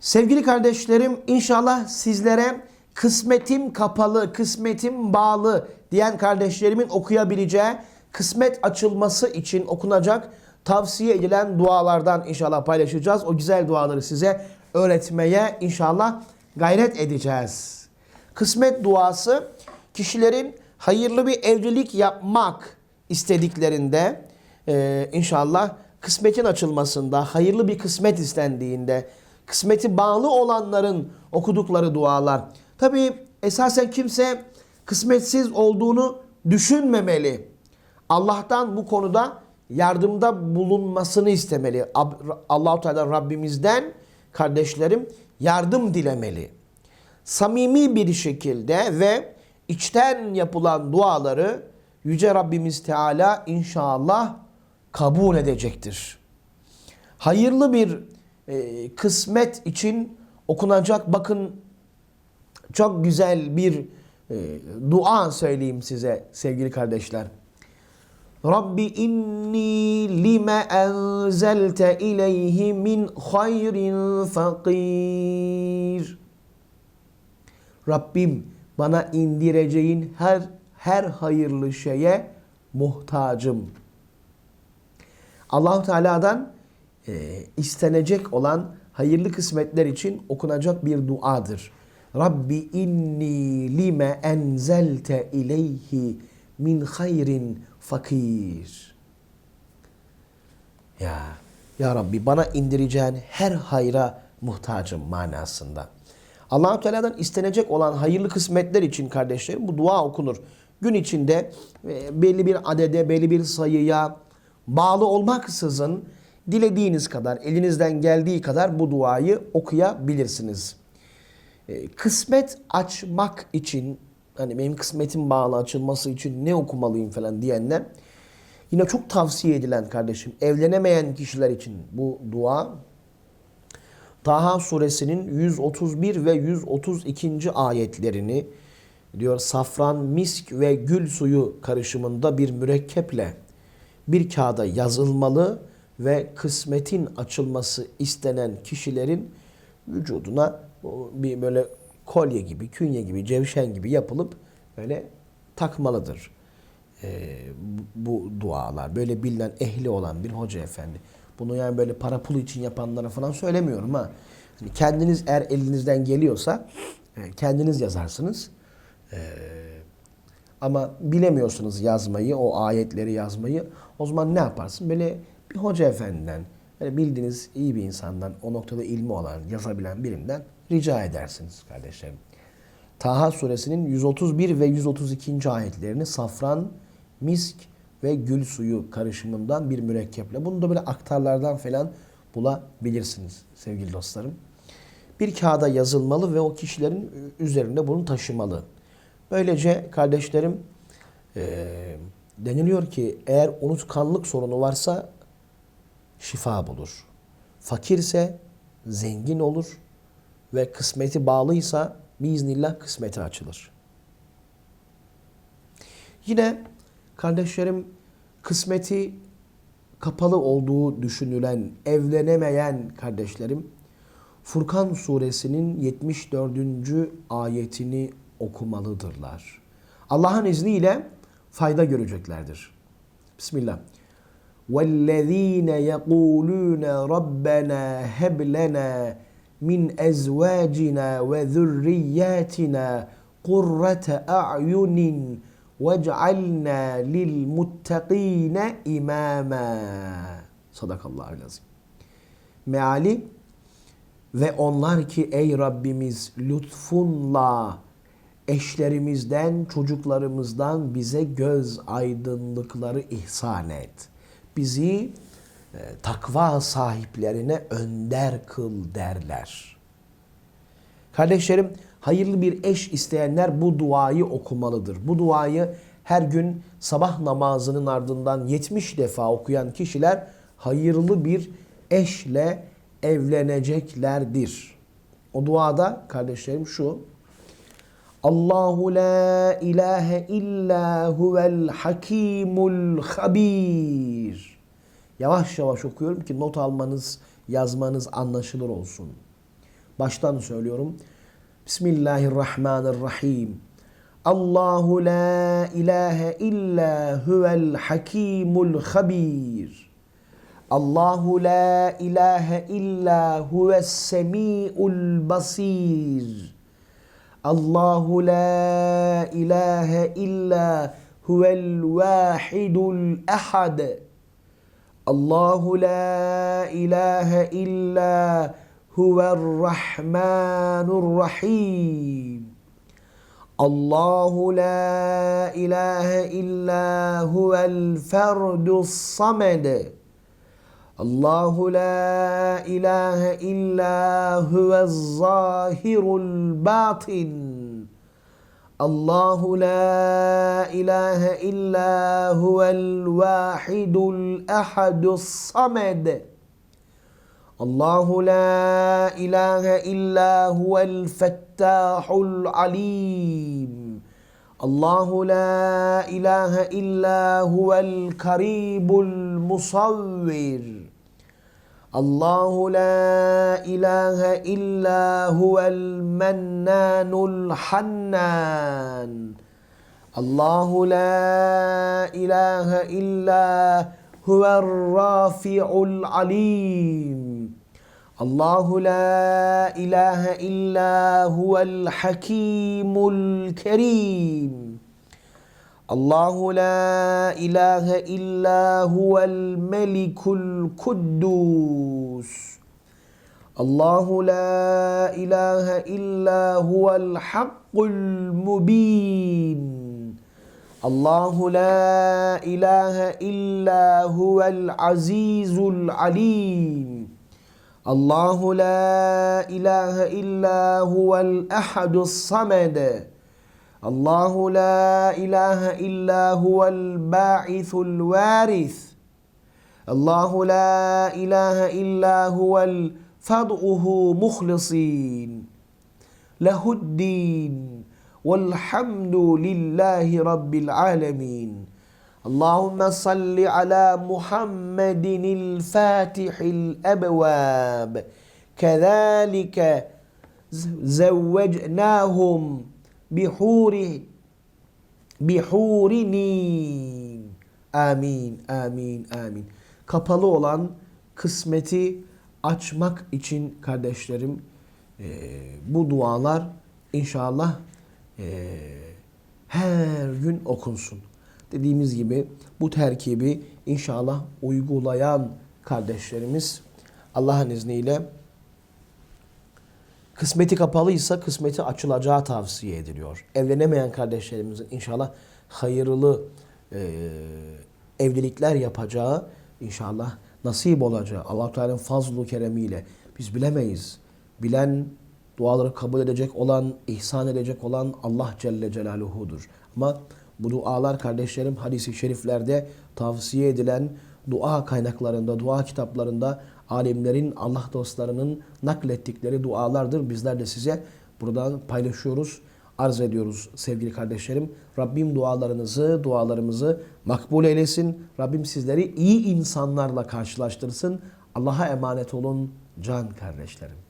Sevgili kardeşlerim inşallah sizlere kısmetim kapalı, kısmetim bağlı diyen kardeşlerimin okuyabileceği kısmet açılması için okunacak tavsiye edilen dualardan inşallah paylaşacağız. O güzel duaları size öğretmeye inşallah gayret edeceğiz. Kısmet duası kişilerin hayırlı bir evlilik yapmak istediklerinde e, inşallah kısmetin açılmasında, hayırlı bir kısmet istendiğinde, kısmeti bağlı olanların okudukları dualar. Tabi esasen kimse kısmetsiz olduğunu düşünmemeli. Allah'tan bu konuda yardımda bulunmasını istemeli. Allahu Teala Rabbimizden kardeşlerim yardım dilemeli. Samimi bir şekilde ve içten yapılan duaları Yüce Rabbimiz Teala inşallah kabul edecektir. Hayırlı bir e, kısmet için okunacak bakın çok güzel bir e, dua söyleyeyim size sevgili kardeşler. Rabbi inni lima enzelte ileyhi min hayrin fakir. Rabbim bana indireceğin her her hayırlı şeye muhtacım. Allahu Teala'dan e, istenecek olan hayırlı kısmetler için okunacak bir duadır. Rabbi inni lime enzelte ileyhi min hayrin fakir. Ya ya Rabbi bana indireceğin her hayra muhtacım manasında. Allahu Teala'dan istenecek olan hayırlı kısmetler için kardeşlerim bu dua okunur. Gün içinde e, belli bir adede, belli bir sayıya bağlı olmaksızın dilediğiniz kadar, elinizden geldiği kadar bu duayı okuyabilirsiniz. E, Kısmet açmak için, hani benim kısmetim bağlı açılması için ne okumalıyım falan diyenler, yine çok tavsiye edilen kardeşim, evlenemeyen kişiler için bu dua, Taha suresinin 131 ve 132. ayetlerini diyor safran, misk ve gül suyu karışımında bir mürekkeple bir kağıda yazılmalı ve kısmetin açılması istenen kişilerin vücuduna bir böyle kolye gibi, künye gibi, cevşen gibi yapılıp böyle takmalıdır. Ee, bu dualar. Böyle bilinen ehli olan bir hoca efendi. Bunu yani böyle para pulu için yapanlara falan söylemiyorum ha. Yani kendiniz eğer elinizden geliyorsa e, kendiniz yazarsınız. Ee, ama bilemiyorsunuz yazmayı, o ayetleri yazmayı. O zaman ne yaparsın? Böyle bir hoca efendiden, böyle bildiğiniz iyi bir insandan, o noktada ilmi olan, yazabilen birinden rica edersiniz kardeşlerim. Taha suresinin 131 ve 132. ayetlerini safran, misk ve gül suyu karışımından bir mürekkeple. Bunu da böyle aktarlardan falan bulabilirsiniz sevgili dostlarım. Bir kağıda yazılmalı ve o kişilerin üzerinde bunu taşımalı. Böylece kardeşlerim e, deniliyor ki eğer unutkanlık sorunu varsa şifa bulur. Fakirse zengin olur ve kısmeti bağlıysa biiznillah kısmeti açılır. Yine kardeşlerim kısmeti kapalı olduğu düşünülen, evlenemeyen kardeşlerim Furkan suresinin 74. ayetini okumalıdırlar. Allah'ın izniyle fayda göreceklerdir. Bismillah. وَالَّذ۪ينَ يَقُولُونَ رَبَّنَا هَبْ لَنَا مِنْ اَزْوَاجِنَا وَذُرِّيَّاتِنَا قُرَّةَ اَعْيُنٍ وَاجْعَلْنَا لِلْمُتَّقِينَ اِمَامًا Sadakallahu azim. Meali ve onlar ki ey Rabbimiz lütfunla eşlerimizden, çocuklarımızdan bize göz aydınlıkları ihsan et. Bizi e, takva sahiplerine önder kıl derler. Kardeşlerim, hayırlı bir eş isteyenler bu duayı okumalıdır. Bu duayı her gün sabah namazının ardından 70 defa okuyan kişiler hayırlı bir eşle evleneceklerdir. O duada kardeşlerim şu. Allahu la ilahe illa huvel hakimul habir. Yavaş yavaş okuyorum ki not almanız, yazmanız anlaşılır olsun. Baştan söylüyorum. Bismillahirrahmanirrahim. Allahu la ilahe illa huvel hakimul habir. Allahu la ilahe illa huves semi'ul basir. Allahu la ilahe illa huvel vahidul ahad. Allahu la ilahe illa huver rahmanur rahim. Allahu la ilahe illa huvel ferdus samed. Allahu la ilahe illa huvel zahirul batin. Allahu la ilahe illa huvel vahidul ahadus samed. Allahu la ilahe illa huvel fettahul alim. Allahu la ilahe illa huvel karibul musavvir. Allahu la ilahe illa huvel mennanul hannan. Allahu la ilahe illa huvel rafi'ul alim. Allahu la ilahe illa huvel hakimul kerim. Allahu la ilahe illa huvel melikul kuddus. Allahu la ilahe illa huvel hakkul mubin. Allahu la ilahe illa huvel azizul alim. Allahu la ilahe illa huvel ahadus الله لا إله إلا هو الباعث الوارث. الله لا إله إلا هو فادعوه مخلصين. له الدين والحمد لله رب العالمين. اللهم صل على محمد الفاتح الأبواب. كذلك زوجناهم bihuri bihurinin. Amin, amin, amin. Kapalı olan kısmeti açmak için kardeşlerim e, bu dualar inşallah e, her gün okunsun. Dediğimiz gibi bu terkibi inşallah uygulayan kardeşlerimiz Allah'ın izniyle kısmeti kapalıysa kısmeti açılacağı tavsiye ediliyor. Evlenemeyen kardeşlerimizin inşallah hayırlı e, evlilikler yapacağı inşallah nasip olacağı Allah Teala'nın fazlu keremiyle biz bilemeyiz. Bilen duaları kabul edecek olan, ihsan edecek olan Allah Celle Celaluhu'dur. Ama bu dualar kardeşlerim hadisi şeriflerde tavsiye edilen dua kaynaklarında, dua kitaplarında alimlerin, Allah dostlarının naklettikleri dualardır. Bizler de size buradan paylaşıyoruz, arz ediyoruz sevgili kardeşlerim. Rabbim dualarınızı, dualarımızı makbul eylesin. Rabbim sizleri iyi insanlarla karşılaştırsın. Allah'a emanet olun can kardeşlerim.